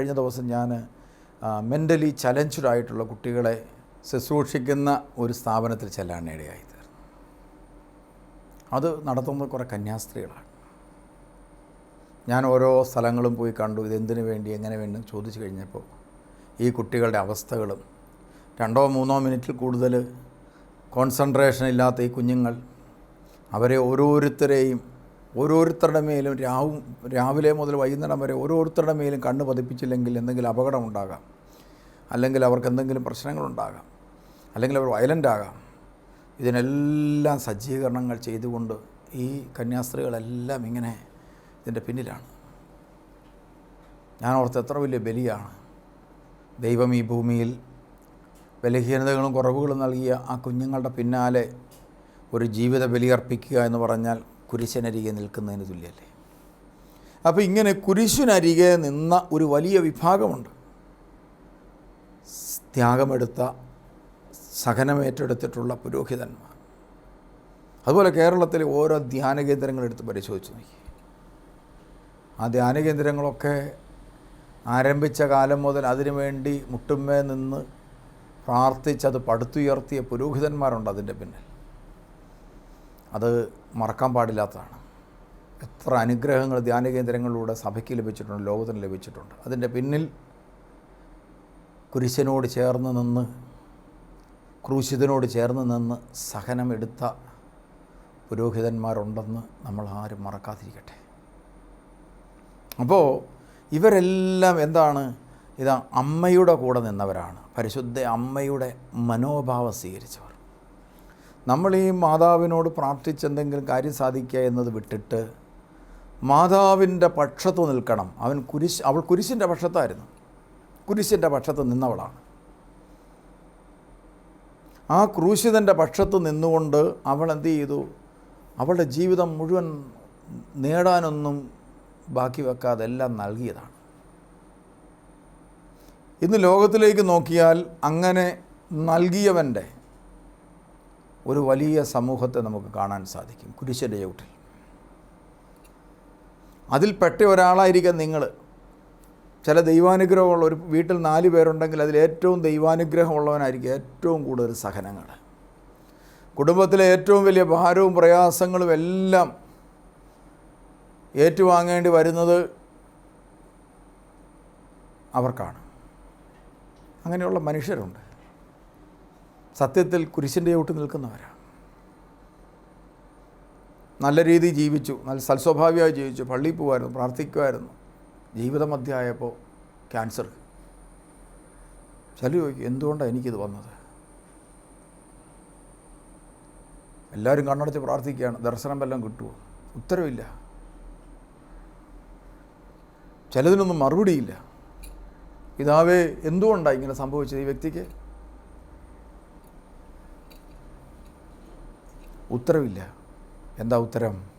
കഴിഞ്ഞ ദിവസം ഞാൻ മെന്റലി ചലഞ്ചഡ് ആയിട്ടുള്ള കുട്ടികളെ ശുശ്രൂഷിക്കുന്ന ഒരു സ്ഥാപനത്തിൽ ചെല്ലാനിടയായി തീർന്നു. അത് നടത്തുന്നത് കുറേ കന്യാസ്ത്രീകളാണ്. ഞാൻ ഓരോ സ്ഥലങ്ങളും പോയി കണ്ടു ഇതെന്തിനു വേണ്ടി എങ്ങനെ വേണ്ടി ചോദിച്ചു കഴിഞ്ഞപ്പോൾ ഈ കുട്ടികളുടെ അവസ്ഥകളും രണ്ടോ മൂന്നോ മിനിറ്റിൽ കൂടുതൽ കോൺസെൻട്രേഷൻ ഇല്ലാത്ത ഈ കുഞ്ഞുങ്ങൾ അവരെ ഓരോരുത്തരെയും ഓരോരുത്തരുടെ മേലും രാവും രാവിലെ മുതൽ വൈകുന്നേരം വരെ ഓരോരുത്തരുടെ മേലും കണ്ണ് പതിപ്പിച്ചില്ലെങ്കിൽ എന്തെങ്കിലും അപകടമുണ്ടാകാം അല്ലെങ്കിൽ അവർക്ക് എന്തെങ്കിലും പ്രശ്നങ്ങളുണ്ടാകാം അല്ലെങ്കിൽ അവർ വയലന്റ് ആകാം. ഇതിനെല്ലാം സജ്ജീകരണങ്ങൾ ചെയ്തുകൊണ്ട് ഈ കന്യാസ്ത്രീകളെല്ലാം ഇങ്ങനെ ഇതിന്റെ പിന്നിലാണ്. ഞാൻ ഓർത്ത് എത്ര വലിയ ബലിയാണ്. ദൈവം ഈ ഭൂമിയിൽ ബലഹീനതകളും കുറവുകളും നൽകിയ ആ കുഞ്ഞുങ്ങളുടെ പിന്നാലെ ഒരു ജീവിത ബലിയർപ്പിക്കുക എന്ന് പറഞ്ഞാൽ കുരിശനരികെ നിൽക്കുന്നതിന് തുല്യല്ലേ? അപ്പോൾ ഇങ്ങനെ കുരിശിനരികെ നിന്ന ഒരു വലിയ വിഭാഗമുണ്ട്. ത്യാഗമെടുത്ത സഹനമേറ്റെടുത്തിട്ടുള്ള പുരോഹിതന്മാർ. അതുപോലെ കേരളത്തിലെ ഓരോ ധ്യാന കേന്ദ്രങ്ങളെടുത്ത് പരിശോധിച്ച് നോക്കി. ആ ധ്യാന കേന്ദ്രങ്ങളൊക്കെ ആരംഭിച്ച കാലം മുതൽ അതിനുവേണ്ടി മുട്ടുമേ നിന്ന് പ്രാർത്ഥിച്ചത് പടുത്തുയർത്തിയ പുരോഹിതന്മാരുണ്ട് അതിന്റെ പിന്നിൽ. അത് മറക്കാൻ പാടില്ലാത്തതാണ്. എത്ര അനുഗ്രഹങ്ങൾ ധ്യാന കേന്ദ്രങ്ങളിലൂടെ സഭയ്ക്ക് ലഭിച്ചിട്ടുണ്ട് ലോകത്തിന് ലഭിച്ചിട്ടുണ്ട്. അതിന്റെ പിന്നിൽ കുരിശനോട് ചേർന്ന് നിന്ന് ക്രൂശിതനോട് ചേർന്ന് നിന്ന് സഹനം എടുത്ത പുരോഹിതന്മാരുണ്ടെന്ന് നമ്മൾ ആരും മറക്കാതിരിക്കട്ടെ. അപ്പോൾ ഇവരെല്ലാം എന്താണ്? ഇതാ അമ്മയുടെ കൂടെ നിന്നവരാണ്. പരിശുദ്ധ അമ്മയുടെ മനോഭാവം സ്വീകരിച്ചവർ. നമ്മൾ ഈ മാതാവിനോട് പ്രാർത്ഥിച്ചെന്തെങ്കിലും കാര്യം സാധിക്കുക എന്നത് വിട്ടിട്ട് മാതാവിന്റെ പക്ഷത്ത് നിൽക്കണം. അവൻ കുരിശ് അവൾ കുരിശിന്റെ പക്ഷത്തായിരുന്നു. കുരിശിന്റെ പക്ഷത്ത് നിന്നവളാണ്. ആ ക്രൂശിതന്റെ പക്ഷത്ത് നിന്നുകൊണ്ട് അവൾ എന്ത് ചെയ്തു? അവളുടെ ജീവിതം മുഴുവൻ നേടാനൊന്നും ബാക്കി വെക്കാതെ എല്ലാം നൽകിയതാണ്. ഇന്ന് ലോകത്തിലേക്ക് നോക്കിയാൽ അങ്ങനെ നൽകിയവന്റെ ഒരു വലിയ സമൂഹത്തെ നമുക്ക് കാണാൻ സാധിക്കും. കുരിശന്റെ ചവിട്ടിൽ. അതിൽപ്പെട്ട ഒരാളായിരിക്കും നിങ്ങൾ ചില ദൈവാനുഗ്രഹമുള്ള ഒരു വീട്ടിൽ നാല് പേരുണ്ടെങ്കിൽ അതിൽ ഏറ്റവും ദൈവാനുഗ്രഹമുള്ളവനായിരിക്കും ഏറ്റവും കൂടുതൽ സഹനങ്ങൾ. കുടുംബത്തിലെ ഏറ്റവും വലിയ ഭാരവും പ്രയാസങ്ങളും എല്ലാം ഏറ്റുവാങ്ങേണ്ടി വരുന്നത് അവർക്കാണ്. അങ്ങനെയുള്ള മനുഷ്യരുണ്ട്. സത്യത്തിൽ കുരിശിന്റെ ഒട്ട് നിൽക്കുന്നവരാണ്. നല്ല രീതിയിൽ ജീവിച്ചു നല്ല സൽസ്വഭാവിയായി ജീവിച്ചു പള്ളിയിൽ പോകുമായിരുന്നു പ്രാർത്ഥിക്കുമായിരുന്നു. ജീവിതമധ്യമായപ്പോൾ ക്യാൻസർ. ചില ചോദിക്കും എന്തുകൊണ്ടാണ് എനിക്കിത് വന്നത്? എല്ലാവരും കണ്ണടച്ച് പ്രാർത്ഥിക്കുകയാണ് ദർശനം വല്ലതും കിട്ടുമോ? ഉത്തരവില്ല. ചിലതിനൊന്നും മറുപടിയില്ല. പിതാവേ എന്തുകൊണ്ടാണ് ഇങ്ങനെ സംഭവിച്ചത് ഈ വ്യക്തിക്ക്? ഉത്തരവില്ല. എന്താ ഉത്തരം?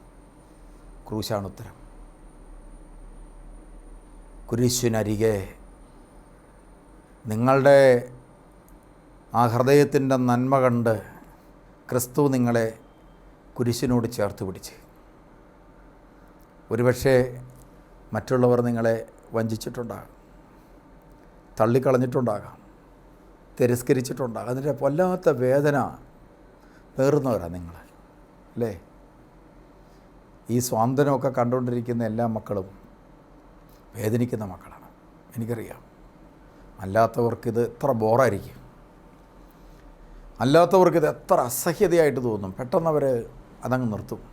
ക്രൂശാണ് ഉത്തരം. കുരിശിനരികെ നിങ്ങളുടെ ആ ഹൃദയത്തിന്റെ നന്മ കണ്ട് ക്രിസ്തു നിങ്ങളെ കുരിശിനോട് ചേർത്ത് പിടിച്ച്. ഒരുപക്ഷെ മറ്റുള്ളവർ നിങ്ങളെ വഞ്ചിച്ചിട്ടുണ്ടാകാം. തള്ളിക്കളഞ്ഞിട്ടുണ്ടാകാം. തിരസ്കരിച്ചിട്ടുണ്ടാകാം. അതിന്റെ വല്ലാത്ത വേദന പേറുന്നവരാണ് നിങ്ങൾ അല്ലേ? ഈ സ്വാതന്ത്ര്യമൊക്കെ കണ്ടുകൊണ്ടിരിക്കുന്ന എല്ലാ മക്കളും വേദനിക്കുന്ന മക്കളാണ്. എനിക്കറിയാം. അല്ലാത്തവർക്കിത് എത്ര ബോറായിരിക്കും. അല്ലാത്തവർക്കിത് എത്ര അസഹ്യതയായിട്ട് തോന്നും. പെട്ടെന്ന് അവർ അതങ്ങ് നിർത്തും.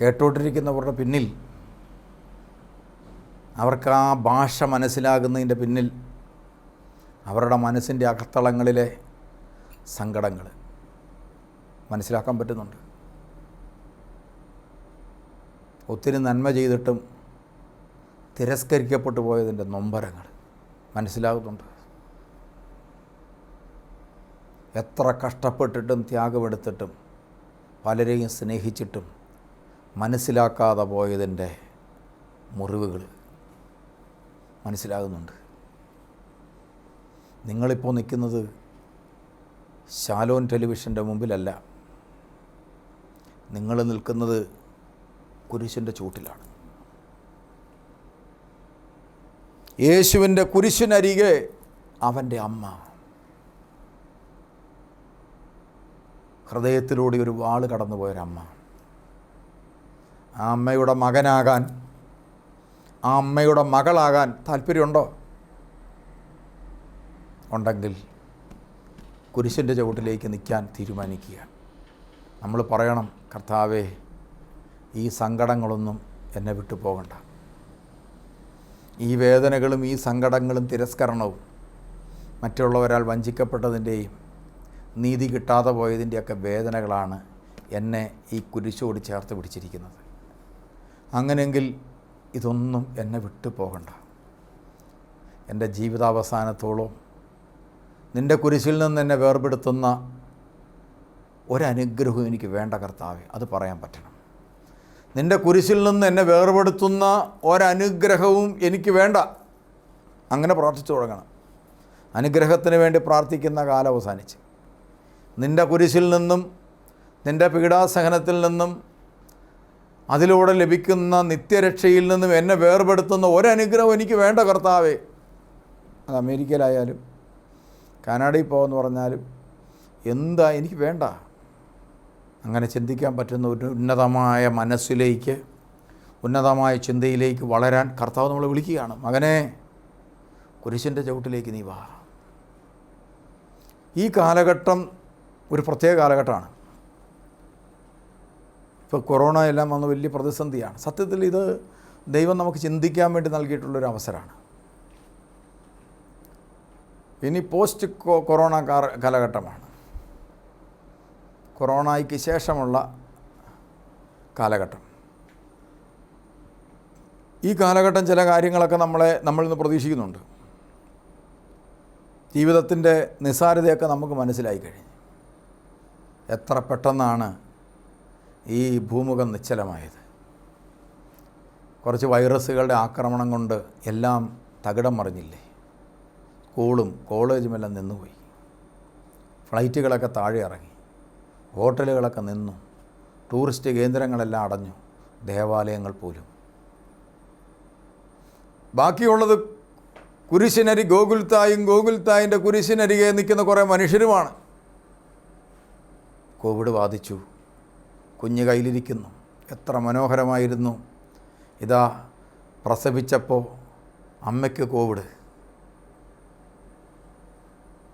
കേട്ടോണ്ടിരിക്കുന്നവരുടെ പിന്നിൽ അവർക്ക് ആ ഭാഷ മനസ്സിലാകുന്നതിന്റെ പിന്നിൽ അവരുടെ മനസ്സിന്റെ അകത്തളങ്ങളിലെ സങ്കടങ്ങൾ മനസ്സിലാക്കാൻ പറ്റുന്നുണ്ട്. ഒത്തിരി നന്മ ചെയ്തിട്ടും തിരസ്കരിക്കപ്പെട്ടു പോയതിന്റെ നൊമ്പരങ്ങൾ മനസ്സിലാകുന്നുണ്ട് എത്ര കഷ്ടപ്പെട്ടിട്ടും ത്യാഗമെടുത്തിട്ടും പലരെയും സ്നേഹിച്ചിട്ടും മനസ്സിലാക്കാതെ പോയതിന്റെ മുറിവുകൾ മനസ്സിലാകുന്നുണ്ട്. നിങ്ങളിപ്പോൾ നിൽക്കുന്നത് ശാലോൻ ടെലിവിഷന്റെ മുമ്പിലല്ല. നിങ്ങൾ നിൽക്കുന്നത് കുരിശിന്റെ ചൂട്ടിലാണ് യേശുവിന്റെ കുരിശിനരികെ അവന്റെ അമ്മ. ഹൃദയത്തിലൂടെ ഒരു വാൾ കടന്നുപോയൊരമ്മ. ആ അമ്മയുടെ മകനാകാൻ ആ അമ്മയുടെ മകളാകാൻ താല്പര്യമുണ്ടോ? ഉണ്ടെങ്കിൽ കുരിശിന്റെ ചുവട്ടിലേക്ക് നിൽക്കാൻ തീരുമാനിക്കുക. നമ്മൾ പറയണം കർത്താവേ ഈ സങ്കടങ്ങളൊന്നും എന്നെ വിട്ടു പോകണ്ട. ഈ വേദനകളും ഈ സങ്കടങ്ങളും തിരസ്കരണവും മറ്റുള്ളവരാൽ വഞ്ചിക്കപ്പെട്ടതിന്റെയും നീതി കിട്ടാതെ പോയതിന്റെയൊക്കെ വേദനകളാണ് എന്നെ ഈ കുരിശോട് ചേർത്ത് പിടിച്ചിരിക്കുന്നത്. അങ്ങനെയെങ്കിൽ ഇതൊന്നും എന്നെ വിട്ടു പോകണ്ട. എന്റെ ജീവിതാവസാനത്തോളം നിന്റെ കുരിശിൽ നിന്ന് എന്നെ വേർപെടുത്തുന്ന ഒരനുഗ്രഹവും എനിക്ക് വേണ്ട കർത്താവെ അത് പറയാൻ പറ്റണം. നിന്റെ കുരിശിൽ നിന്ന് എന്നെ വേർപെടുത്തുന്ന ഒരനുഗ്രഹവും എനിക്ക് വേണ്ട. അങ്ങനെ പ്രാർത്ഥിച്ചു തുടങ്ങണം. അനുഗ്രഹത്തിന് വേണ്ടി പ്രാർത്ഥിക്കുന്ന കാലം അവസാനിച്ച്. നിന്റെ കുരിശിൽ നിന്നും നിന്റെ പീഡാസഹനത്തിൽ നിന്നും അതിലൂടെ ലഭിക്കുന്ന നിത്യരക്ഷയിൽ നിന്നും എന്നെ വേർപെടുത്തുന്ന ഒരനുഗ്രഹം എനിക്ക് വേണ്ട കർത്താവേ. അത് അമേരിക്കയിലായാലും കാനഡയിൽ പോകുമെന്ന് പറഞ്ഞാലും എന്താ എനിക്ക് വേണ്ട? അങ്ങനെ ചിന്തിക്കാൻ പറ്റുന്ന ഒരു ഉന്നതമായ മനസ്സിലേക്ക് ഉന്നതമായ ചിന്തയിലേക്ക് വളരാൻ കർത്താവ് നമ്മൾ വിളിക്കുകയാണ്. മകനെ കുരിശിന്റെ ചവിട്ടിലേക്ക് നീ വാ. ഈ കാലഘട്ടം ഒരു പ്രത്യേക കാലഘട്ടമാണ്. ഇപ്പോൾ കൊറോണ എല്ലാം വന്ന വലിയ പ്രതിസന്ധിയാണ്. സത്യത്തിൽ ഇത് ദൈവം നമുക്ക് ചിന്തിക്കാൻ വേണ്ടി നൽകിയിട്ടുള്ളൊരു അവസരമാണ്. ഇനി പോസ്റ്റ് കൊറോണ കാലഘട്ടമാണ്. കൊറോണയ്ക്ക് ശേഷമുള്ള കാലഘട്ടം. ഈ കാലഘട്ടം ചില കാര്യങ്ങളൊക്കെ നമ്മളെ നമ്മളിൽ നിന്ന് പ്രതീക്ഷിക്കുന്നുണ്ട്. ജീവിതത്തിന്റെ നിസ്സാരതയൊക്കെ നമുക്ക് മനസ്സിലായി കഴിഞ്ഞു. എത്ര പെട്ടെന്നാണ് ഈ ഭൂമുഖം നിശ്ചലമായത്. കുറച്ച് വൈറസുകളുടെ ആക്രമണം കൊണ്ട് എല്ലാം തകിടം മറിഞ്ഞില്ലേ? സ്കൂളും കോളേജുമെല്ലാം നിന്നുപോയി. ഫ്ലൈറ്റുകളൊക്കെ താഴെ ഇറങ്ങി. ഹോട്ടലുകളൊക്കെ നിന്നു. ടൂറിസ്റ്റ് കേന്ദ്രങ്ങളെല്ലാം അടഞ്ഞു. ദേവാലയങ്ങൾ പോലും. ബാക്കിയുള്ളത് കുരിശിനരി ഗോകുൽത്തായും ഗോകുൽത്തായിന്റെ കുരിശിനരികെ നിൽക്കുന്ന കുറേ മനുഷ്യരുമാണ്. കോവിഡ് ബാധിച്ചു. കുഞ്ഞ് കയ്യിലിരിക്കുന്നു. എത്ര മനോഹരമായിരുന്നു. ഇതാ പ്രസവിച്ചപ്പോൾ അമ്മയ്ക്ക് കോവിഡ്.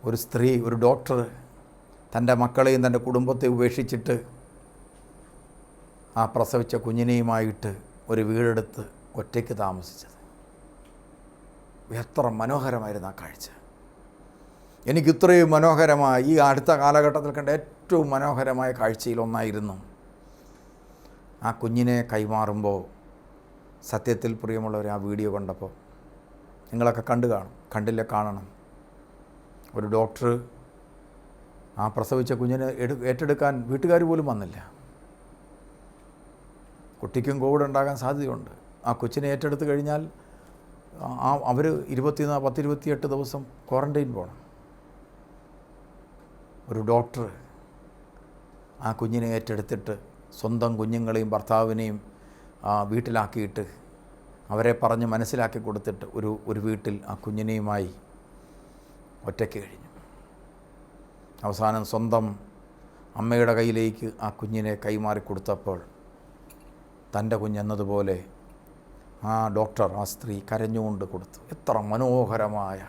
ഒരു സ്ത്രീ ഒരു ഡോക്ടർ തന്റെ മക്കളെയും തന്റെ കുടുംബത്തെ ഉപേക്ഷിച്ചിട്ട് ആ പ്രസവിച്ച കുഞ്ഞിനെയുമായിട്ട് ഒരു വീടെടുത്ത് ഒറ്റയ്ക്ക് താമസിച്ചത്. എത്ര മനോഹരമായിരുന്നു ആ കാഴ്ച. എനിക്ക് ഇത്രയും മനോഹരമായ ഈ അടുത്ത കാലഘട്ടത്തിൽ കണ്ട ഏറ്റവും മനോഹരമായ കാഴ്ചയിലൊന്നായിരുന്നു ആ കുഞ്ഞിനെ കൈമാറുമ്പോൾ സത്യത്തിൽ പ്രിയമുള്ളവർ ആ വീഡിയോ കണ്ടപ്പോൾ നിങ്ങളൊക്കെ കണ്ടു കാണും കണ്ടില്ല കാണണം. ഒരു ഡോക്ടർ ആ പ്രസവിച്ച കുഞ്ഞിനെ എടു ഏറ്റെടുക്കാൻ വീട്ടുകാർ പോലും വന്നില്ല. കുട്ടിക്കും കോവിഡ് ഉണ്ടാകാൻ സാധ്യതയുണ്ട്. ആ കൊച്ചിനെ ഏറ്റെടുത്ത് കഴിഞ്ഞാൽ ആ അവർ ഇരുപത്തി പത്തിരുപത്തിയെട്ട് ദിവസം ക്വാറന്റൈൻ പോകണം ഒരു ഡോക്ടർ ആ കുഞ്ഞിനെ ഏറ്റെടുത്തിട്ട് സ്വന്തം കുഞ്ഞുങ്ങളെയും ഭർത്താവിനെയും വീട്ടിലാക്കിയിട്ട് അവരെ പറഞ്ഞ് മനസ്സിലാക്കി കൊടുത്തിട്ട് ഒരു ഒരു വീട്ടിൽ ആ കുഞ്ഞിനെയുമായി ഒറ്റയ്ക്ക് കഴിഞ്ഞു. അവസാനം സ്വന്തം അമ്മയുടെ കയ്യിലേക്ക് ആ കുഞ്ഞിനെ കൈമാറി കൊടുത്തപ്പോൾ തന്റെ കുഞ്ഞെന്നതുപോലെ ആ ഡോക്ടർ ആ സ്ത്രീ കരഞ്ഞുകൊണ്ട് കൊടുത്തു. എത്ര മനോഹരമായ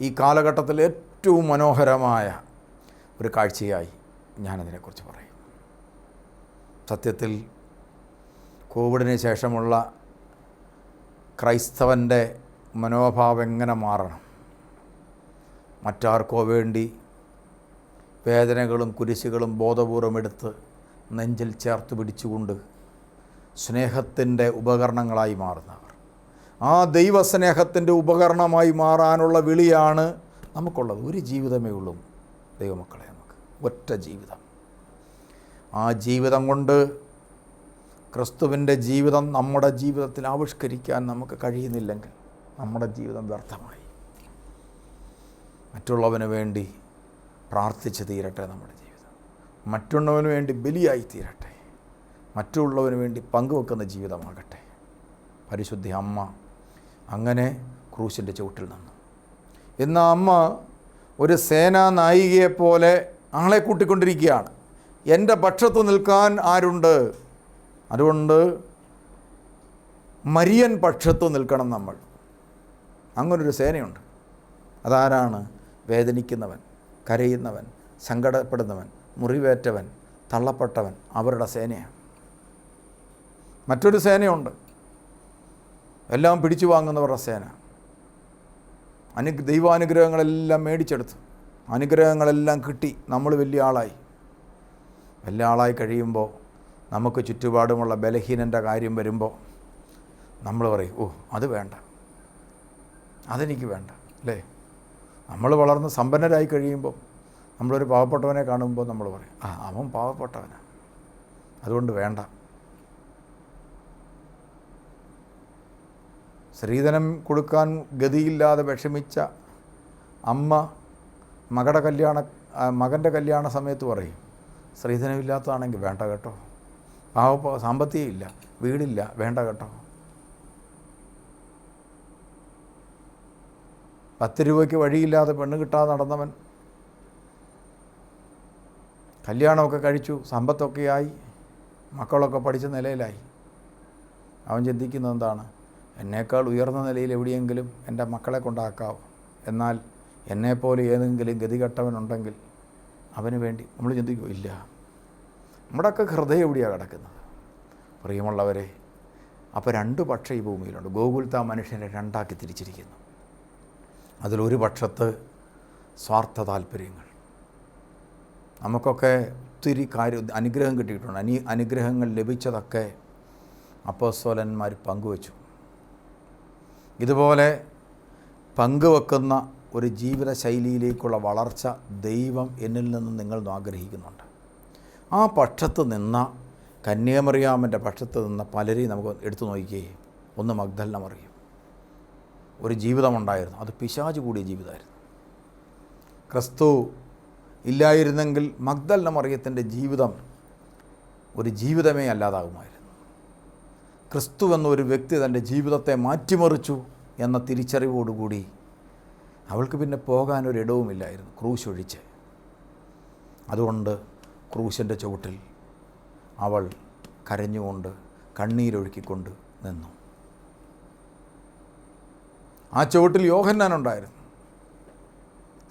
ഈ കാലഘട്ടത്തിൽ ഏറ്റവും മനോഹരമായ ഒരു കാഴ്ചയായി ഞാനതിനെക്കുറിച്ച് പറയും സത്യത്തിൽ കോവിഡിന് ശേഷമുള്ള ക്രൈസ്തവന്റെ മനോഭാവം എങ്ങനെ മാറണം? മറ്റാർക്കോ വേണ്ടി വേദനകളും കുരിശുകളും ബോധപൂർവം എടുത്ത് നെഞ്ചിൽ ചേർത്ത് പിടിച്ചുകൊണ്ട് സ്നേഹത്തിന്റെ ഉപകരണങ്ങളായി മാറുന്നവർ. ആ ദൈവസ്നേഹത്തിന്റെ ഉപകരണമായി മാറാനുള്ള വിളിയാണ് നമുക്കുള്ളത്. ഒരു ജീവിതമേ ഉള്ളൂ ദൈവമക്കളെ നമുക്ക് ഒറ്റ ജീവിതം. ആ ജീവിതം കൊണ്ട് ക്രിസ്തുവിന്റെ ജീവിതം നമ്മുടെ ജീവിതത്തിൽ ആവിഷ്കരിക്കാൻ നമുക്ക് കഴിയുന്നില്ലെങ്കിൽ നമ്മുടെ ജീവിതം വ്യർത്ഥമായി. മറ്റുള്ളവന് വേണ്ടി പ്രാർത്ഥിച്ച് തീരട്ടെ നമ്മുടെ ജീവിതം. മറ്റുള്ളവന് വേണ്ടി ബലിയായി തീരട്ടെ. മറ്റുള്ളവന് വേണ്ടി പങ്കുവെക്കുന്ന ജീവിതമാകട്ടെ. പരിശുദ്ധി അമ്മ അങ്ങനെ ക്രൂശിന്റെ ചുവട്ടിൽ നിന്നു. ഇന്ന് അമ്മ ഒരു സേനാ നായികയെപ്പോലെ ആളെ കൂട്ടിക്കൊണ്ടിരിക്കുകയാണ്. എന്റെ പക്ഷത്ത് നിൽക്കാൻ ആരുണ്ട്? അതുകൊണ്ട് മരിയൻ പക്ഷത്ത് നിൽക്കണം നമ്മൾ. അങ്ങനൊരു സേനയുണ്ട്. അതാരാണ്? വേദനിക്കുന്നവൻ. കരയുന്നവൻ സങ്കടപ്പെടുന്നവൻ മുറിവേറ്റവൻ തള്ളപ്പെട്ടവൻ അവരുടെ സേനയാണ്. മറ്റൊരു സേനയുണ്ട്. എല്ലാം പിടിച്ചു വാങ്ങുന്നവരുടെ സേന. അനു ദൈവാനുഗ്രഹങ്ങളെല്ലാം മേടിച്ചെടുത്തു. അനുഗ്രഹങ്ങളെല്ലാം കിട്ടി. നമ്മൾ വലിയ ആളായി. വലിയ ആളായി കഴിയുമ്പോൾ നമുക്ക് ചുറ്റുപാടുമുള്ള ബലഹീനന്റെ കാര്യം വരുമ്പോൾ നമ്മൾ പറയും ഓ അത് വേണ്ട. അതെനിക്ക് വേണ്ട. അല്ലേ? നമ്മൾ വളർന്ന് സമ്പന്നരായി കഴിയുമ്പോൾ നമ്മളൊരു പാവപ്പെട്ടവനെ കാണുമ്പോൾ നമ്മൾ പറയും ആ അവൻ പാവപ്പെട്ടവനാണ് അതുകൊണ്ട് വേണ്ട. സ്ത്രീധനം കൊടുക്കാൻ ഗതിയില്ലാതെ വിഷമിച്ച അമ്മ മകളുടെ കല്യാണ മകന്റെ കല്യാണ സമയത്ത് പറയും സ്ത്രീധനമില്ലാത്തതാണെങ്കിൽ വേണ്ട കേട്ടോ. പാവ സാമ്പത്തികം ഇല്ല വീടില്ല വേണ്ട കേട്ടോ. പത്ത് രൂപയ്ക്ക് വഴിയില്ലാതെ പെണ്ണ് കിട്ടാതെ നടന്നവൻ. കല്യാണമൊക്കെ കഴിച്ചു സമ്പത്തൊക്കെ ആയി മക്കളൊക്കെ പഠിച്ച നിലയിലായി. അവൻ ചിന്തിക്കുന്നത് എന്താണ്? എന്നേക്കാൾ ഉയർന്ന നിലയിൽ എവിടെയെങ്കിലും എന്റെ മക്കളെ കൊണ്ടാക്കാവും? എന്നാൽ എന്നെപ്പോലെ ഏതെങ്കിലും ഗതികെട്ടവനുണ്ടെങ്കിൽ അവന് വേണ്ടി നമ്മൾ ചിന്തിക്കുമോ ഇല്ല. നമ്മുടെയൊക്കെ ഹൃദയം എവിടെയാണ് കിടക്കുന്നത്? പ്രിയമുള്ളവരെ അപ്പോൾ രണ്ട് പക്ഷേ ഈ ഭൂമിയിലുണ്ട്. ഗോകുൽത്ത മനുഷ്യനെ രണ്ടാക്കി തിരിച്ചിരിക്കുന്നു. അതിലൊരു പക്ഷത്ത് സ്വാർത്ഥ താല്പര്യങ്ങൾ. നമുക്കൊക്കെ ഒത്തിരി കാര്യം അനുഗ്രഹം കിട്ടിയിട്ടുണ്ട്. അനി അനുഗ്രഹങ്ങൾ ലഭിച്ചതൊക്കെ അപ്പോസ്തലന്മാർ പങ്കുവച്ചു. ഇതുപോലെ പങ്കുവെക്കുന്ന ഒരു ജീവിത ശൈലിയിലേക്കുള്ള വളർച്ച ദൈവം എന്നിൽ നിന്ന് നിങ്ങൾ ആഗ്രഹിക്കുന്നുണ്ട്. ആ പക്ഷത്ത് നിന്ന കന്യാമറിയാമന്റെ പക്ഷത്ത് നിന്ന പലരെയും നമുക്ക് എടുത്തു നോക്കിയേ. ഒന്ന് മഗ്ദലിനെ മറിയും ഒരു ജീവിതമുണ്ടായിരുന്നു. അത് പിശാചു കൂടിയ ജീവിതമായിരുന്നു. ക്രിസ്തു ഇല്ലായിരുന്നെങ്കിൽ മക്ദല്ല മറിയത്തിന്റെ ജീവിതം ഒരു ജീവിതമേ അല്ലാതാകുമായിരുന്നു. ക്രിസ്തു എന്നൊരു വ്യക്തി തന്റെ ജീവിതത്തെ മാറ്റിമറിച്ചു എന്ന തിരിച്ചറിവോടുകൂടി അവൾക്ക് പിന്നെ പോകാനൊരിടവുമില്ലായിരുന്നു ക്രൂശ് ഒഴിച്ച് അതുകൊണ്ട് ക്രൂശിന്റെ ചുവട്ടിൽ അവൾ കരഞ്ഞുകൊണ്ട് കണ്ണീരൊഴുക്കിക്കൊണ്ട് നിന്നു. ആ ചുവട്ടിൽ യോഹന്നാനുണ്ടായിരുന്നു.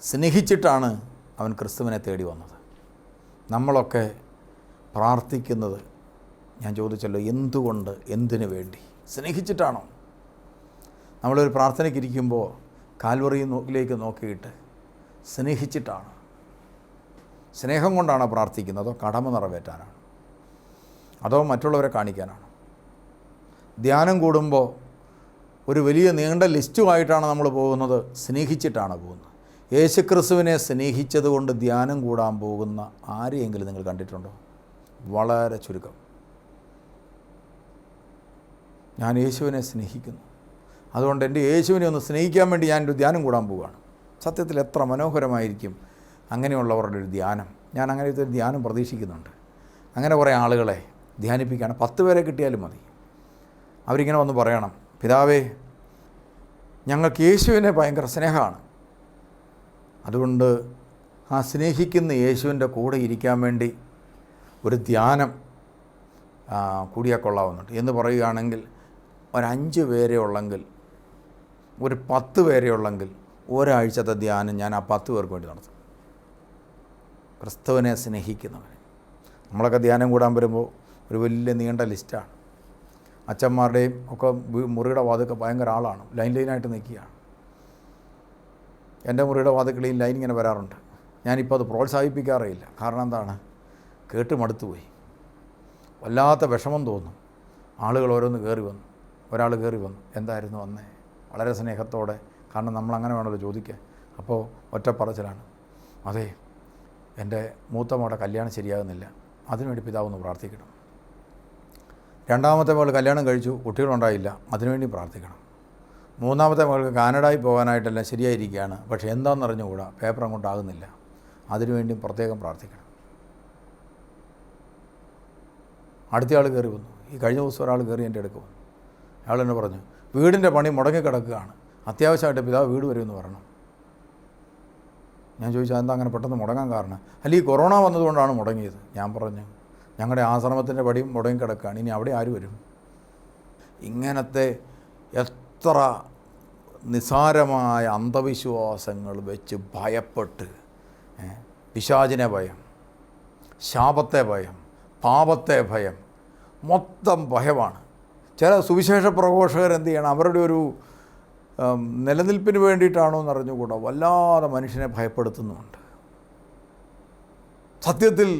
സ്നേഹിച്ചിട്ടാണ് അവൻ ക്രിസ്തുവിനെ തേടി വന്നത്. നമ്മളൊക്കെ പ്രാർത്ഥിക്കുന്നത് ഞാൻ ചോദിച്ചല്ലോ എന്തുകൊണ്ട് എന്തിനു വേണ്ടി? സ്നേഹിച്ചിട്ടാണോ? നമ്മളൊരു പ്രാർത്ഥനയ്ക്കിരിക്കുമ്പോൾ ഇരിക്കുമ്പോൾ നോക്കിലേക്ക് നോക്കിയിട്ട് സ്നേഹിച്ചിട്ടാണ്. സ്നേഹം കൊണ്ടാണോ പ്രാർത്ഥിക്കുന്നത് കടമ നിറവേറ്റാനാണ് അതോ മറ്റുള്ളവരെ കാണിക്കാനാണ്. ധ്യാനം കൂടുമ്പോൾ ഒരു വലിയ നീണ്ട ലിസ്റ്റുമായിട്ടാണ് നമ്മൾ പോകുന്നത് സ്നേഹിച്ചിട്ടാണ് പോകുന്നത്. യേശുക്രിസ്തുവിനെ സ്നേഹിച്ചതുകൊണ്ട് ധ്യാനം കൂടാൻ പോകുന്ന ആരെയെങ്കിലും നിങ്ങൾ കണ്ടിട്ടുണ്ടോ? വളരെ ചുരുക്കം. ഞാൻ യേശുവിനെ സ്നേഹിക്കുന്നു. അതുകൊണ്ട് എന്റെ യേശുവിനെ ഒന്ന് സ്നേഹിക്കാൻ വേണ്ടി ഞാനൊരു ധ്യാനം കൂടാൻ പോവുകയാണ്. സത്യത്തിൽ എത്ര മനോഹരമായിരിക്കും അങ്ങനെയുള്ളവരുടെ ഒരു ധ്യാനം. ഞാൻ അങ്ങനെ ഒരു ധ്യാനം പ്രതീക്ഷിക്കുന്നുണ്ട്. അങ്ങനെ കുറേ ആളുകളെ ധ്യാനിപ്പിക്കുകയാണ്. പത്ത് പേരെ കിട്ടിയാലും മതി. അവരിങ്ങനെ വന്ന് പറയണം. പിതാവേ ഞങ്ങൾക്ക് യേശുവിനെ ഭയങ്കര സ്നേഹമാണ്. അതുകൊണ്ട് ആ സ്നേഹിക്കുന്ന യേശുവിന്റെ കൂടെ ഇരിക്കാൻ വേണ്ടി ഒരു ധ്യാനം കൂടിയാൽ കൊള്ളാവുന്നുണ്ട് എന്ന് പറയുകയാണെങ്കിൽ ഒരഞ്ച് പേരെ ഉള്ളെങ്കിൽ ഒരു പത്ത് പേരെ ഉള്ളെങ്കിൽ ഒരാഴ്ചത്തെ ധ്യാനം ഞാൻ ആ പത്ത് പേർക്ക് വേണ്ടി നടത്തും. ക്രിസ്തുവിനെ സ്നേഹിക്കുന്നവൻ നമ്മളൊക്കെ ധ്യാനം കൂടാൻ വരുമ്പോൾ ഒരു വലിയ നീണ്ട ലിസ്റ്റാണ്. അച്ഛന്മാരുടെയും ഒക്കെ മുറിയുടെ വാതൊക്കെ ഭയങ്കര ആളാണ്. ലൈൻ ലൈനായിട്ട് നിൽക്കുകയാണ്. എന്റെ മുറിയുടെ വാതുക്കളിൽ ലൈൻ ഇങ്ങനെ വരാറുണ്ട്. ഞാനിപ്പോൾ അത് പ്രോത്സാഹിപ്പിക്കാറേയില്ല കാരണം എന്താണ്? കേട്ട് മടുത്തുപോയി വല്ലാത്ത വിഷമം തോന്നും. ആളുകൾ ഓരോന്ന് കയറി വന്നു. ഒരാൾ കയറി വന്നു. എന്തായിരുന്നു വന്നേ? വളരെ സ്നേഹത്തോടെ. കാരണം നമ്മൾ അങ്ങനെ വേണമല്ലോ ചോദിക്കാൻ. അപ്പോൾ ഒറ്റപ്പറച്ചിലാണ്. അതെ എന്റെ മൂത്ത മോടെ കല്യാണം ശരിയാകുന്നില്ല. അതിനുവേണ്ടി പിതാവൊന്ന് പ്രാർത്ഥിക്കണം. രണ്ടാമത്തെ മകൾ കല്യാണം കഴിച്ചു കുട്ടികളുണ്ടായില്ല അതിനുവേണ്ടി പ്രാർത്ഥിക്കണം. മൂന്നാമത്തെ മകൾക്ക് കാനഡയിൽ പോകാനായിട്ടെല്ലാം ശരിയായിരിക്കുകയാണ്. പക്ഷേ എന്താണെന്ന് അറിഞ്ഞുകൂടാ പേപ്പർ അങ്ങോട്ടാകുന്നില്ല അതിനുവേണ്ടി പ്രത്യേകം പ്രാർത്ഥിക്കണം. അടുത്ത ആൾ കയറി വന്നു. ഈ കഴിഞ്ഞ ദിവസം ഒരാൾ കയറി എന്റെ അടുക്ക് വന്നു. അയാൾ എന്നെ പറഞ്ഞു വീടിന്റെ പണി മുടങ്ങിക്കിടക്കുകയാണ് അത്യാവശ്യമായിട്ട് പിതാവ് വീട് വരുമെന്ന് പറഞ്ഞു. ഞാൻ ചോദിച്ചു എന്താ അങ്ങനെ പെട്ടെന്ന് മുടങ്ങാൻ കാരണം? അല്ല ഈ കൊറോണ വന്നതുകൊണ്ടാണ് മുടങ്ങിയത്. ഞാൻ പറഞ്ഞു ഞങ്ങളുടെ ആശ്രമത്തിന്റെ പടിയും മുടങ്ങി കിടക്കുകയാണ്. ഇനി അവിടെ ആര് വരും? ഇങ്ങനത്തെ എത്ര നിസാരമായ അന്ധവിശ്വാസങ്ങൾ വെച്ച് ഭയപ്പെട്ട് പിശാചിനെ ഭയം ശാപത്തെ ഭയം പാപത്തെ ഭയം മൊത്തം ഭയമാണ്. ചില സുവിശേഷ പ്രഘോഷകർ എന്ത് ചെയ്യണം? അവരുടെ ഒരു നിലനിൽപ്പിന് വേണ്ടിയിട്ടാണോ എന്ന് അറിഞ്ഞുകൂടാ. വല്ലാതെ മനുഷ്യനെ ഭയപ്പെടുത്തുന്നുമുണ്ട്. സത്യത്തിൽ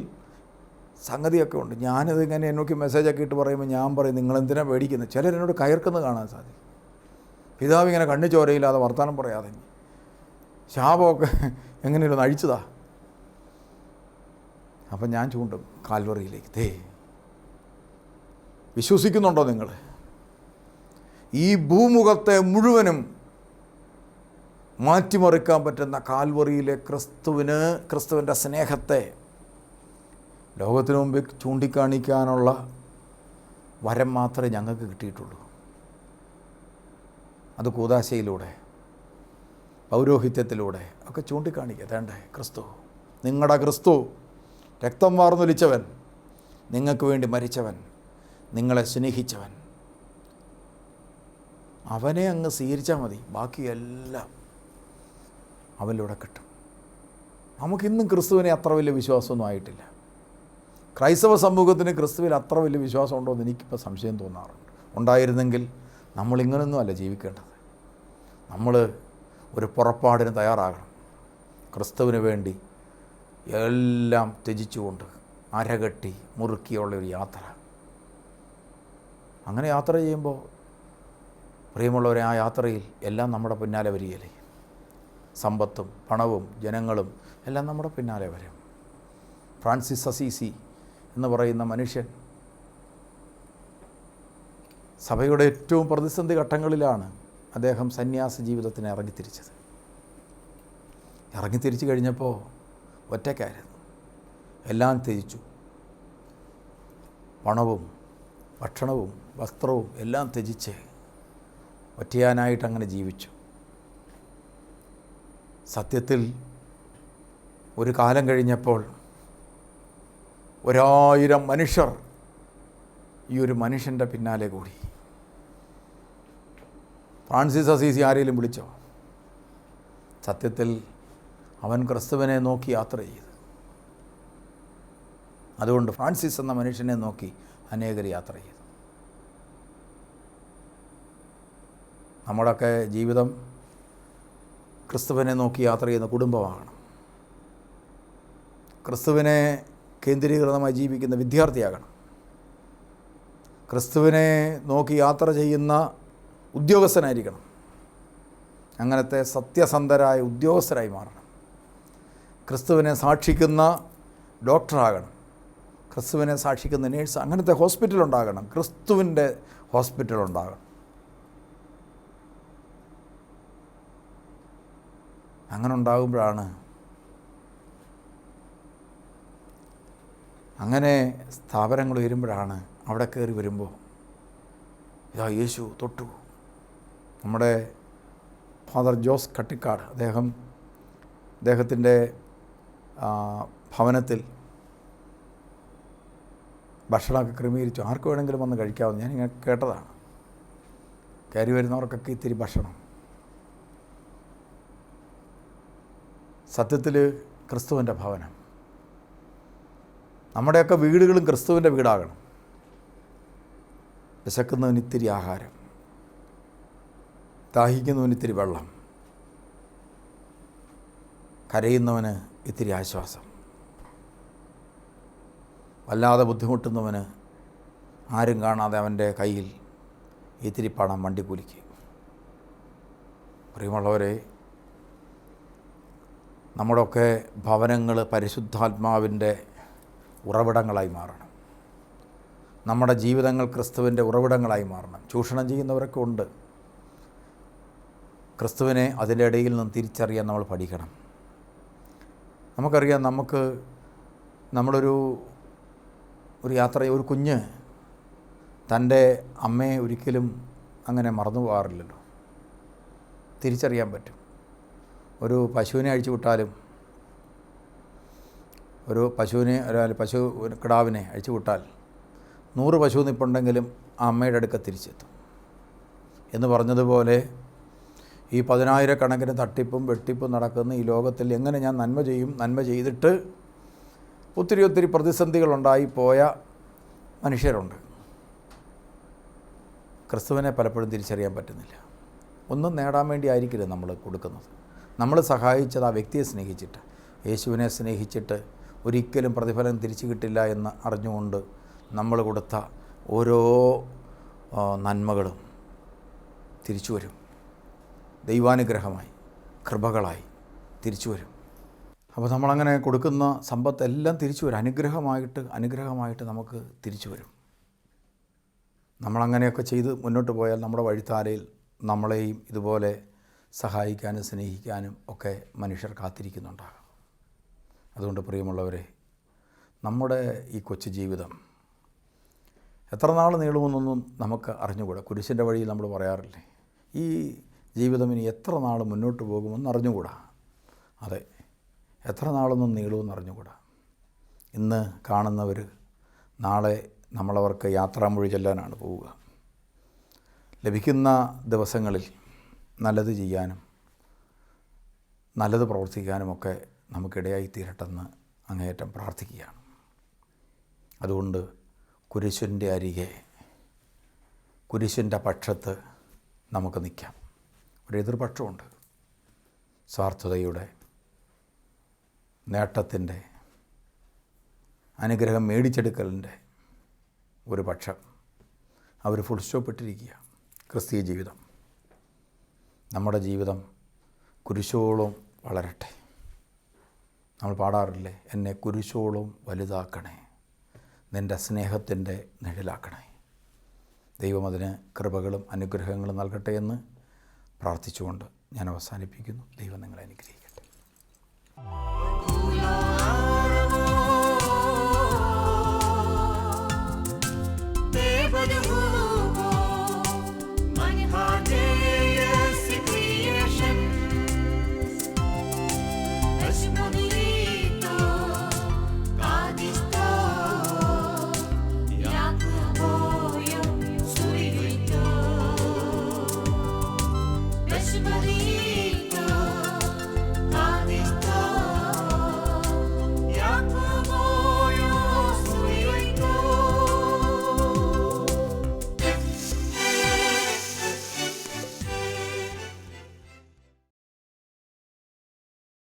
സംഗതിയൊക്കെ ഉണ്ട്. ഞാനിത് ഇങ്ങനെ എന്നോക്ക് മെസ്സേജൊക്കെ ഇട്ട് പറയുമ്പോൾ ഞാൻ പറയും നിങ്ങളെന്തിനാണ് പേടിക്കുന്നത് ചിലരെന്നോട് കയർക്കുന്നത് കാണാൻ സാധിക്കും. പിതാവ് ഇങ്ങനെ കണ്ണു ചോരയില്ലാതെ വർത്തമാനം പറയാതെ ശാപമൊക്കെ എങ്ങനെയൊന്ന് അഴിച്ചതാ. അപ്പം ഞാൻ ചൂണ്ടും കാൽവറിയിലേക്ക് ദേ വിശ്വസിക്കുന്നുണ്ടോ നിങ്ങൾ? ഈ ഭൂമുഖത്തെ മുഴുവനും മാറ്റിമറിക്കാൻ പറ്റുന്ന കാൽവറിയിലെ ക്രിസ്തുവിന് ക്രിസ്തുവിന്റെ സ്നേഹത്തെ ലോകത്തിനു മുമ്പിൽ ചൂണ്ടിക്കാണിക്കാനുള്ള വരം മാത്രമേ ഞങ്ങൾക്ക് കിട്ടിയിട്ടുള്ളൂ. അത് കൂതാശയിലൂടെ പൗരോഹിത്യത്തിലൂടെ ഒക്കെ ചൂണ്ടിക്കാണിക്കുക. വേണ്ടേ ക്രിസ്തു. നിങ്ങളുടെ ക്രിസ്തു രക്തം വാർന്നൊലിച്ചവൻ നിങ്ങൾക്ക് വേണ്ടി മരിച്ചവൻ നിങ്ങളെ സ്നേഹിച്ചവൻ. അവനെ അങ്ങ് സ്വീകരിച്ചാൽ മതി. ബാക്കിയെല്ലാം അവനിലൂടെ കിട്ടും. നമുക്കിന്നും ക്രിസ്തുവിനെ അത്ര വലിയ വിശ്വാസമൊന്നും ആയിട്ടില്ല. ക്രൈസ്തവ സമൂഹത്തിന് ക്രിസ്തുവിൽ അത്ര വലിയ വിശ്വാസം ഉണ്ടോ എന്ന് എനിക്കിപ്പോൾ സംശയം തോന്നാറുണ്ട്. ഉണ്ടായിരുന്നെങ്കിൽ നമ്മളിങ്ങനൊന്നും അല്ല ജീവിക്കേണ്ടത്. നമ്മൾ ഒരു പുറപ്പാടിന് തയ്യാറാകണം. ക്രിസ്തുവിന് വേണ്ടി എല്ലാം ത്യജിച്ചുകൊണ്ട് അരകെട്ടി മുറുക്കിയുള്ള ഒരു യാത്ര. അങ്ങനെ യാത്ര ചെയ്യുമ്പോൾ പ്രിയമുള്ളവരെ ആ യാത്രയിൽ എല്ലാം നമ്മുടെ പിന്നാലെ വരികയില്ലേ? സമ്പത്തും പണവും ജനങ്ങളും എല്ലാം നമ്മുടെ പിന്നാലെ വരും. ഫ്രാൻസിസ് അസീസി എന്ന് പറയുന്ന മനുഷ്യൻ സഭയുടെ ഏറ്റവും പ്രതിസന്ധി ഘട്ടങ്ങളിലാണ് അദ്ദേഹം സന്യാസ ജീവിതത്തിന് ഇറങ്ങിത്തിരിച്ചത്. ഇറങ്ങിത്തിരിച്ചു കഴിഞ്ഞപ്പോൾ ഒറ്റയ്ക്കായിരുന്നു. എല്ലാം ത്യജിച്ചു. പണവും ഭക്ഷണവും വസ്ത്രവും എല്ലാം ത്യജിച്ച് ഒറ്റയാനായിട്ട് അങ്ങനെ ജീവിച്ചു. സത്യത്തിൽ ഒരു കാലം കഴിഞ്ഞപ്പോൾ ഒരായിരം മനുഷ്യർ ഈ ഒരു മനുഷ്യന്റെ പിന്നാലെ കൂടി. ഫ്രാൻസിസ് അസീസി ആരെങ്കിലും വിളിച്ചോ? സത്യത്തിൽ അവൻ ക്രിസ്തുവിനെ നോക്കി യാത്ര ചെയ്തു. അതുകൊണ്ട് ഫ്രാൻസിസ് എന്ന മനുഷ്യനെ നോക്കി അനേകർ യാത്ര ചെയ്തു. നമ്മുടെയൊക്കെ ജീവിതം ക്രിസ്തുവിനെ നോക്കി യാത്ര ചെയ്യുന്ന കുടുംബമാണ്. ക്രിസ്തുവിനെ കേന്ദ്രീകൃതമായി ജീവിക്കുന്ന വിദ്യാർത്ഥിയാകണം. ക്രിസ്തുവിനെ നോക്കി യാത്ര ചെയ്യുന്ന ഉദ്യോഗസ്ഥനായിരിക്കണം. അങ്ങനത്തെ സത്യസന്ധരായ ഉദ്യോഗസ്ഥരായി മാറണം. ക്രിസ്തുവിനെ സാക്ഷിക്കുന്ന ഡോക്ടറാകണം. ക്രിസ്തുവിനെ സാക്ഷിക്കുന്ന നേഴ്സ് അങ്ങനത്തെ ഹോസ്പിറ്റൽ ഉണ്ടാകണം. ക്രിസ്തുവിന്റെ ഹോസ്പിറ്റൽ ഉണ്ടാകണം. അങ്ങനെ ഉണ്ടാകുമ്പോഴാണ് അങ്ങനെ സ്ഥാപനങ്ങൾ വരുമ്പോഴാണ് അവിടെ കയറി വരുമ്പോൾ ഇതാ യേശു തൊട്ടു. നമ്മുടെ ഫാദർ ജോസ് കട്ടിക്കാട് അദ്ദേഹം അദ്ദേഹത്തിന്റെ ഭവനത്തിൽ ഭക്ഷണമൊക്കെ ക്രമീകരിച്ചു. ആർക്ക് വേണമെങ്കിലും വന്ന് കഴിക്കാവുന്ന ഞാൻ ഇങ്ങനെ കേട്ടതാണ്. കയറി വരുന്നവർക്കൊക്കെ ഇത്തിരി ഭക്ഷണം. സത്യത്തിൽ ക്രിസ്തുവിന്റെ ഭവനം. നമ്മുടെയൊക്കെ വീടുകളും ക്രിസ്തുവിന്റെ വീടാകണം. വിശക്കുന്നവന് ഇത്തിരി ആഹാരം. ദാഹിക്കുന്നവന് ഇത്തിരി വെള്ളം. കരയുന്നവന് ഇത്തിരി ആശ്വാസം. വല്ലാതെ ബുദ്ധിമുട്ടുന്നവന് ആരും കാണാതെ അവന്റെ കയ്യിൽ ഇത്തിരി പണം വണ്ടിക്കൂലിക്ക് പ്രിയമുള്ളവരെ നമ്മുടെയൊക്കെ ഭവനങ്ങൾ പരിശുദ്ധാത്മാവിന്റെ ഉറവിടങ്ങളായി മാറണം. നമ്മുടെ ജീവിതങ്ങൾ ക്രിസ്തുവിന്റെ ഉറവിടങ്ങളായി മാറണം. ചൂഷണം ചെയ്യുന്നവരൊക്കെ ഉണ്ട്. ക്രിസ്തുവിനെ അതിന്റെ ഇടയിൽ നിന്ന് തിരിച്ചറിയാൻ നമ്മൾ പഠിക്കണം. നമുക്കറിയാം നമുക്ക് നമ്മളൊരു ഒരു യാത്ര ഒരു കുഞ്ഞ് തന്റെ അമ്മയെ ഒരിക്കലും അങ്ങനെ മറന്നു പോകാറില്ലല്ലോ. തിരിച്ചറിയാൻ പറ്റും. ഒരു പശുവിനെ അഴിച്ചു വിട്ടാലും ഒരു പശുവിനെ ഒരാൾ പശു കിടാവിനെ അഴിച്ചു വിട്ടാൽ നൂറ് പശു നിപ്പുണ്ടെങ്കിലും ആ അമ്മയുടെ അടുക്ക തിരിച്ചെത്തും. എന്ന് പറഞ്ഞതുപോലെ ഈ പതിനായിരക്കണക്കിന് തട്ടിപ്പും വെട്ടിപ്പും നടക്കുന്ന ഈ ലോകത്തിൽ എങ്ങനെ ഞാൻ നന്മ ചെയ്യും? നന്മ ചെയ്തിട്ട് ഒത്തിരി ഒത്തിരി പ്രതിസന്ധികളുണ്ടായി പോയ മനുഷ്യരുണ്ട്. ക്രിസ്തുവിനെ പലപ്പോഴും തിരിച്ചറിയാൻ പറ്റുന്നില്ല. ഒന്നും നേടാൻ വേണ്ടി ആയിരിക്കില്ല നമ്മൾ കൊടുക്കുന്നത്. നമ്മൾ സഹായിച്ചത് ആ വ്യക്തിയെ സ്നേഹിച്ചിട്ട് യേശുവിനെ സ്നേഹിച്ചിട്ട് ഒരിക്കലും പ്രതിഫലം തിരിച്ചു കിട്ടില്ല എന്ന് അറിഞ്ഞുകൊണ്ട് നമ്മൾ കൊടുത്ത ഓരോ നന്മകളും തിരിച്ചു വരും. ദൈവാനുഗ്രഹമായി കൃപകളായി തിരിച്ചു വരും. അപ്പോൾ നമ്മളങ്ങനെ കൊടുക്കുന്ന സമ്പത്തെല്ലാം തിരിച്ചു വരും. അനുഗ്രഹമായിട്ട് അനുഗ്രഹമായിട്ട് നമുക്ക് തിരിച്ചു വരും. നമ്മളങ്ങനെയൊക്കെ ചെയ്ത് മുന്നോട്ട് പോയാൽ നമ്മുടെ വഴിത്താരയിൽ നമ്മളെയും ഇതുപോലെ സഹായിക്കാനും സ്നേഹിക്കാനും ഒക്കെ മനുഷ്യർ കാത്തിരിക്കുന്നുണ്ടാകും. അതുകൊണ്ട് പ്രിയമുള്ളവരെ നമ്മുടെ ഈ കൊച്ചു ജീവിതം എത്ര നാൾ നീളുമെന്നൊന്നും നമുക്ക് അറിഞ്ഞുകൂടാ. കുരിശിന്റെ വഴിയിൽ നമ്മൾ പറയാറില്ലേ ഈ ജീവിതം ഇനി എത്ര നാൾ മുന്നോട്ട് പോകുമെന്ന് അറിഞ്ഞുകൂടാ. അതെ എത്ര നാളൊന്നും നീളുമെന്ന് അറിഞ്ഞുകൂടാ. ഇന്ന് കാണുന്നവർ നാളെ നമ്മളവർക്ക് യാത്രാമൊഴി ചെല്ലാനാണ് പോവുക. ലഭിക്കുന്ന ദിവസങ്ങളിൽ നല്ലത് ചെയ്യാനും നല്ലത് പ്രവർത്തിക്കാനുമൊക്കെ നമുക്കിടയായി തീരട്ടെന്ന് അങ്ങേയറ്റം പ്രാർത്ഥിക്കുകയാണ്. അതുകൊണ്ട് കുരിശിന്റെ അരികെ കുരിശിന്റെ പക്ഷത്ത് നമുക്ക് നിൽക്കാം. ഒരു എതിർപക്ഷമുണ്ട്. സ്വാർത്ഥതയുടെ നേട്ടത്തിന്റെ അനുഗ്രഹം മേടിച്ചെടുക്കലിന്റെ ഒരു പക്ഷം. അവർ ഫുൾ സ്റ്റോപ്പ് ഇട്ടിരിക്കുക ക്രിസ്തീയ ജീവിതം. നമ്മുടെ ജീവിതം കുരിശോളം വളരട്ടെ. നമ്മൾ പാടാറില്ലേ? എന്നെ കുരിശോളം വലുതാക്കണേ നിന്റെ സ്നേഹത്തിന്റെ നിഴലാക്കണേ. ദൈവം അതിന് കൃപകളും അനുഗ്രഹങ്ങളും നൽകട്ടെ എന്ന് പ്രാർത്ഥിച്ചുകൊണ്ട് ഞാൻ അവസാനിപ്പിക്കുന്നു. ദൈവം നിങ്ങളെ അനുഗ്രഹിക്കട്ടെ.